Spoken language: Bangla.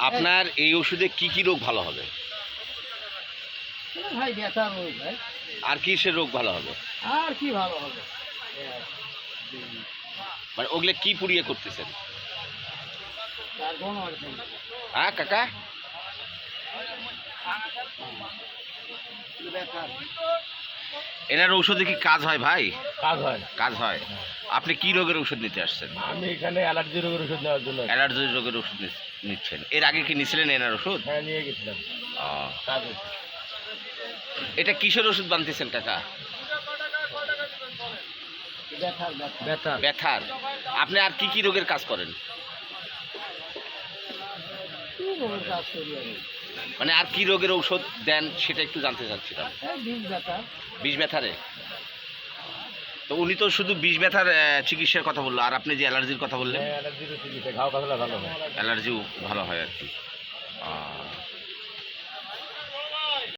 আপনার এই ওষুধে কি কি রোগ ভালো হবে? ভাই ব্যথা রোগ ভাই। আর কিসের রোগ ভালো হবে? আর কি ভালো হবে? মানে ওগুলো কি পুড়িয়ে করতেছেন? হ্যাঁ কাকা? ব্যথা। এনার ঔষধে কি কাজ হয় ভাই? কাজ হয় কাজ হয়? আপনি কি রোগের ওষুধ নিতে আসছেন? আমি এখানে অ্যালার্জি রোগের ওষুধ নেওয়ার জন্য অ্যালার্জি রোগের ওষুধ নিচ্ছেন। এর আগে কি নিছিলেন এনার ওষুধ হ্যাঁ নিয়ে গেছিলাম। কাজ এটা কিসের ওষুধ বানতেছেন কাকা? ব্যথার। ব্যথা ব্যথা ব্যথার। আপনি আর কি কি রোগের কাজ করেন? কি রোগের কাজ করি মানে আর কি রোগের ঔষধ দেন সেটা একটু জানতে চাচ্ছিলাম। বিষ ব্যথা। রে ব্যথারে? তো উনি তো শুধু বিষ ব্যথার চিকিৎসার কথা বলল আর আপনি যে অ্যালার্জির কথা বললেন? হ্যাঁ ভালো হয়। অ্যালার্জিও ভালো হয় আর কি।